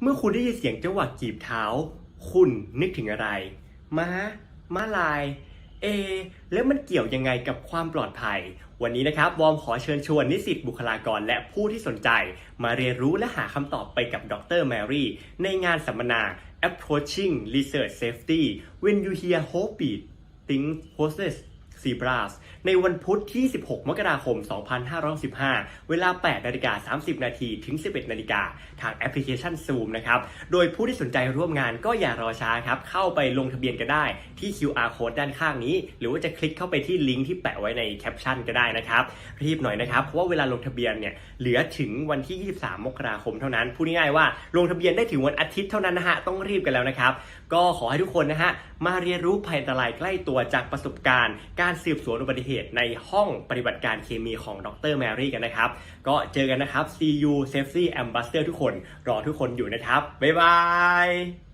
เมื่อคุณได้ยินเสียงจังหวะกีบเท้า คุณนึกถึงอะไรม้าม้าลาย เอ แล้วมันเกี่ยวยังไงกับความปลอดภัย วันนี้นะครับ วอมขอเชิญชวนนิสิตบุคลากรและผู้ที่สนใจ มาเรียนรู้และหาคำตอบไปกับดรแมรี่ในงานสัมมนา Approaching Research Safety When You Hear Heartbeat Think Process Zebras ในวันพุธที่ 16 มกราคม 2515 เวลา 8 นาฬิกา 30 นาทีถึง 11 นาฬิกาทางแอปพลิเคชัน Zoom นะครับ โดยผู้ที่สนใจร่วมงานก็อย่ารอช้าครับ เข้าไปลงทะเบียนกันได้ที่ QR code ด้านข้างนี้ หรือว่าจะคลิกเข้าไปที่ลิงก์ที่แปะไว้ในแคปชั่นก็ได้นะครับ รีบหน่อยนะครับ เพราะว่าเวลาลงทะเบียนเนี่ยเหลือถึงวันที่ 23 มกราคมเท่านั้น พูดง่ายๆว่าลงทะเบียนได้ถึงวันอาทิตย์เท่านั้นนะฮะ ต้องรีบกันแล้วนะครับ ก็ขอให้ทุกคนนะฮะ มาเรียนรู้ภัยอันตรายใกล้ตัวจากประสบการณ์การการสืบสวนอุบัติเหตุในห้องปฏิบัติการเคมีของดรแมรี่กันนะครับ ก็เจอกันนะครับ CU Safety Ambassador ทุกคน รอทุกคนอยู่นะครับ บ๊ายบาย